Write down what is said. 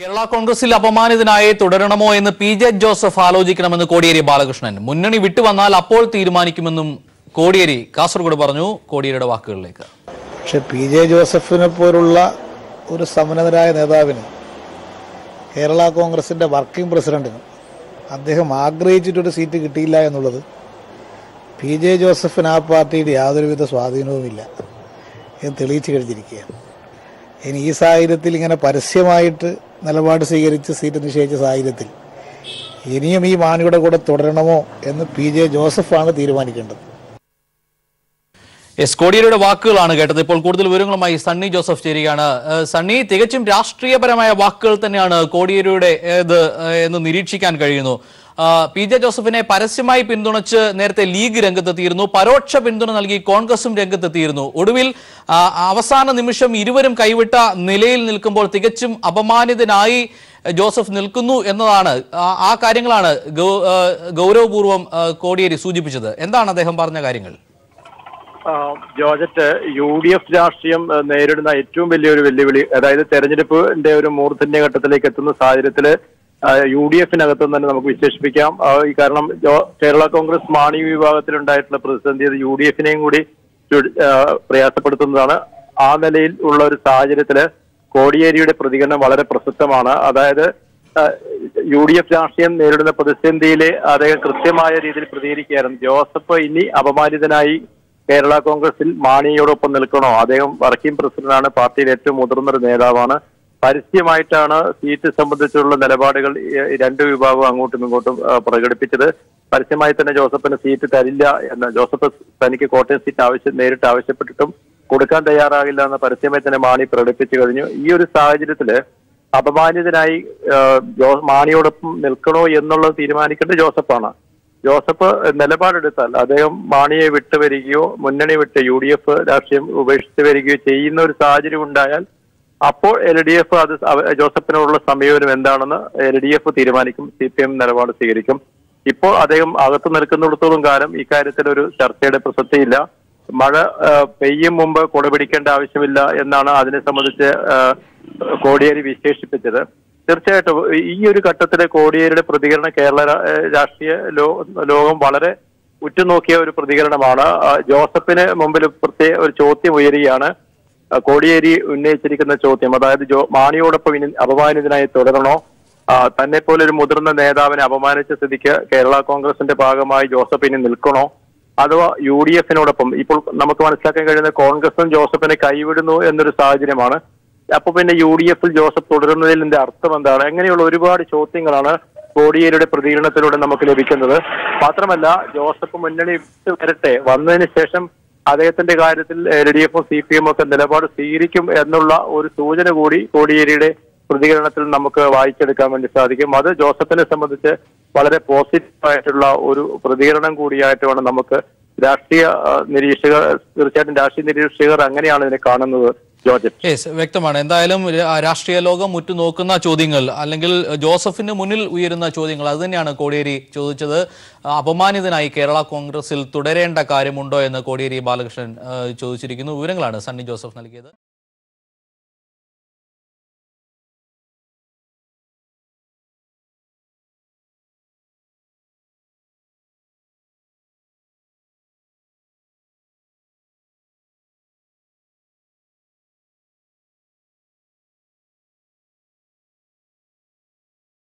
കേരള കോൺഗ്രസിൽ അപമാനിതനായി തുടരണമോ എന്ന് പി ജെ ജോസഫ് ആലോചിക്കണമെന്ന് കോടിയേരി ബാലകൃഷ്ണൻ. മുന്നണി വിട്ടുവന്നാൽ അപ്പോൾ തീരുമാനിക്കുമെന്നും കോടിയേരി കാസർഗോഡ് പറഞ്ഞു കോടിയേരിയുടെ വാക്കുകളിലേക്ക്. പക്ഷെ പി ജെ ജോസഫിനെ പോലുള്ള ഒരു സമന്നതരായ നേതാവിന് കേരള കോൺഗ്രസിന്റെ വർക്കിംഗ് പ്രസിഡന്റിന് അദ്ദേഹം ആഗ്രഹിച്ചിട്ടൊരു സീറ്റ് കിട്ടിയില്ല എന്നുള്ളത് പി ജെ ജോസഫിന് ആ പാർട്ടിയുടെ യാതൊരുവിധ സ്വാധീനവുമില്ല എന്ന് തെളിയിച്ചു കഴിഞ്ഞിരിക്കുകയാണ്. ഇനി ഈ സാഹചര്യത്തിൽ ഇങ്ങനെ പരസ്യമായിട്ട് നിലപാട് സ്വീകരിച്ച് സീറ്റ് നിഷേധിച്ച സാഹചര്യത്തിൽ ഇനിയും ഈ മാണിയുടെ കൂടെ തുടരണമോ എന്ന് പി ജെ ജോസഫാണ് തീരുമാനിക്കേണ്ടത്. എസ് കോടിയേരിയുടെ വാക്കുകളാണ് കേട്ടത്. ഇപ്പോൾ കൂടുതൽ വിവരങ്ങളുമായി സണ്ണി ജോസഫ് ചേരുകയാണ്. സണ്ണി തികച്ചും രാഷ്ട്രീയപരമായ വാക്കുകൾ തന്നെയാണ് കോടിയേരിയുടെ ഇത് എന്ന് നിരീക്ഷിക്കാൻ കഴിയുന്നു. പി ജെ ജോസഫിനെ പരസ്യമായി പിന്തുണച്ച് നേരത്തെ ലീഗ് രംഗത്തെത്തിയിരുന്നു. പരോക്ഷ പിന്തുണ നൽകി കോൺഗ്രസും രംഗത്തെത്തിയിരുന്നു. ഒടുവിൽ അവസാന നിമിഷം ഇരുവരും കൈവിട്ട നിലയിൽ നിൽക്കുമ്പോൾ തികച്ചും അപമാനിതനായി ജോസഫ് നിൽക്കുന്നു എന്നതാണ് ആ- കാര്യങ്ങളാണ് ഗൗ- ആ, ഗൗരവപൂർവം ആ, കോടിയേരി സൂചിപ്പിച്ചത്. എന്താണ് അദ്ദേഹം പറഞ്ഞ കാര്യങ്ങൾ? ജോർജറ്റ് യു ഡി എഫ് രാഷ്ട്രീയം നേരിടുന്ന ഏറ്റവും വലിയൊരു വെല്ലുവിളി അതായത് തെരഞ്ഞെടുപ്പിന്റെ ഒരു മൂർധന്യ ഘട്ടത്തിലേക്ക് എത്തുന്ന സാഹചര്യത്തിൽ യു ഡി എഫിനകത്ത് തന്നെ നമുക്ക് വിശേഷിപ്പിക്കാം. ഈ കാരണം കേരള കോൺഗ്രസ് മാണി വിഭാഗത്തിലുണ്ടായിട്ടുള്ള പ്രതിസന്ധി അത് യു ഡി എഫിനെയും കൂടി പ്രയാസപ്പെടുത്തുന്നതാണ്. ആ നിലയിൽ ഉള്ള ഒരു സാഹചര്യത്തിൽ കോടിയേരിയുടെ പ്രതികരണം വളരെ പ്രസക്തമാണ്. അതായത് യു ഡി എഫ് രാഷ്ട്രീയം നേരിടുന്ന പ്രതിസന്ധിയിലെ അദ്ദേഹം കൃത്യമായ രീതിയിൽ പ്രതികരിക്കുകയായിരുന്നു. ജോസഫ് ഇനി അപമാനിതനായി കേരള കോൺഗ്രസിൽ മാണിയോടൊപ്പം നിൽക്കണോ? അദ്ദേഹം വർക്കിംഗ് പ്രസിഡന്റാണ് പാർട്ടിയിലെ ഏറ്റവും മുതിർന്ന ഒരു നേതാവാണ്. പരസ്യമായിട്ടാണ് സീറ്റ് സംബന്ധിച്ചുള്ള നിലപാടുകൾ രണ്ടു വിഭാഗവും അങ്ങോട്ടും ഇങ്ങോട്ടും പ്രകടിപ്പിച്ചത്. പരസ്യമായി തന്നെ ജോസഫിന് സീറ്റ് തരില്ല എന്ന് ജോസഫ് തനിക്ക് കോട്ടയം സീറ്റ് ആവശ്യം നേരിട്ട് ആവശ്യപ്പെട്ടിട്ടും കൊടുക്കാൻ തയ്യാറാകില്ല എന്ന് പരസ്യമായി തന്നെ മാണി പ്രകടിപ്പിച്ചു കഴിഞ്ഞു. ഈ ഒരു സാഹചര്യത്തിൽ അപമാനിതനായി മാണിയോടൊപ്പം നിൽക്കണോ എന്നുള്ളത് തീരുമാനിക്കേണ്ടത് ജോസഫാണ്. ജോസഫ് നിലപാടെടുത്താൽ അദ്ദേഹം മാണിയെ വിട്ടുവരികയോ മുന്നണി വിട്ട് യു ഡി എഫ് രാഷ്ട്രീയം ഉപേക്ഷിച്ച് വരികയോ ചെയ്യുന്ന ഒരു സാഹചര്യം ഉണ്ടായാൽ അപ്പോൾ എൽ ഡി എഫ് അത് ജോസഫിനോടുള്ള സമീപനം എന്താണെന്ന് എൽ ഡി എഫ് തീരുമാനിക്കും സി പി എം നിലപാട് സ്വീകരിക്കും. ഇപ്പോൾ അദ്ദേഹം അകത്ത് നിൽക്കുന്നിടത്തോളം കാലം ഇക്കാര്യത്തിൽ ഒരു ചർച്ചയുടെ പ്രസക്തിയില്ല. മഴ പെയ്യും മുമ്പ് കൊടപിടിക്കേണ്ട ആവശ്യമില്ല എന്നാണ് അതിനെ സംബന്ധിച്ച് കോടിയേരി വിശേഷിപ്പിച്ചത്. തീർച്ചയായിട്ടും ഈ ഒരു ഘട്ടത്തിലെ കോടിയേരിയുടെ പ്രതികരണം കേരള രാഷ്ട്രീയ ലോകം വളരെ ഉറ്റുനോക്കിയ ഒരു പ്രതികരണമാണ്. ജോസഫിന് മുമ്പിൽ പ്രത്യേക ഒരു ചോദ്യം ഉയരുകയാണ്. കോടിയേരി ഉന്നയിച്ചിരിക്കുന്ന ചോദ്യം അതായത് ജോ മാണിയോടൊപ്പം ഇനി അപമാനിതനായി തുടരണോ? തന്നെ പോലെ ഒരു മുതിർന്ന നേതാവിനെ അപമാനിച്ച സ്ഥിതിക്ക് കേരള കോൺഗ്രസിന്റെ ഭാഗമായി ജോസഫ് ഇനി നിൽക്കണോ? അഥവാ യു ഡി എഫിനോടൊപ്പം ഇപ്പോൾ നമുക്ക് മനസ്സിലാക്കാൻ കഴിയുന്ന കോൺഗ്രസും ജോസഫിനെ കൈവിടുന്നു എന്നൊരു സാഹചര്യമാണ്. അപ്പൊ പിന്നെ യു ഡി എഫിൽ ജോസഫ് തുടരുന്നതിന്റെ അർത്ഥം എന്താണ്? അങ്ങനെയുള്ള ഒരുപാട് ചോദ്യങ്ങളാണ് കോടിയേരിയുടെ പ്രതികരണത്തിലൂടെ നമുക്ക് ലഭിക്കുന്നത്. മാത്രമല്ല ജോസഫ് മുന്നണി വരട്ടെ വന്നതിന് ശേഷം അദ്ദേഹത്തിന്റെ കാര്യത്തിൽ എൽ ഡി എഫും സി പി എം ഒക്കെ നിലപാട് സ്വീകരിക്കും എന്നുള്ള ഒരു സൂചന കൂടി കോടിയേരിയുടെ പ്രതികരണത്തിൽ നമുക്ക് വായിച്ചെടുക്കാൻ വേണ്ടി സാധിക്കും. അത് ജോസഫിനെ സംബന്ധിച്ച് വളരെ പോസിറ്റീവ് ആയിട്ടുള്ള ഒരു പ്രതികരണം കൂടിയായിട്ട് വേണം നമുക്ക് രാഷ്ട്രീയ നിരീക്ഷകർ തീർച്ചയായിട്ടും രാഷ്ട്രീയ നിരീക്ഷകർ അങ്ങനെയാണ് ഇതിനെ കാണുന്നത് യെസ് വ്യക്തമാണ്. എന്തായാലും രാഷ്ട്രീയ ലോകം ഉറ്റുനോക്കുന്ന ചോദ്യങ്ങൾ അല്ലെങ്കിൽ ജോസഫിന് മുന്നിൽ ഉയരുന്ന ചോദ്യങ്ങൾ അത് തന്നെയാണ് കോടിയേരി ചോദിച്ചത്. അപമാനിതനായി കേരള കോൺഗ്രസിൽ തുടരേണ്ട കാര്യമുണ്ടോ എന്ന് കോടിയേരി ബാലകൃഷ്ണൻ ചോദിച്ചിരിക്കുന്നു. വിവരങ്ങളാണ് സണ്ണി ജോസഫ് നൽകിയത്.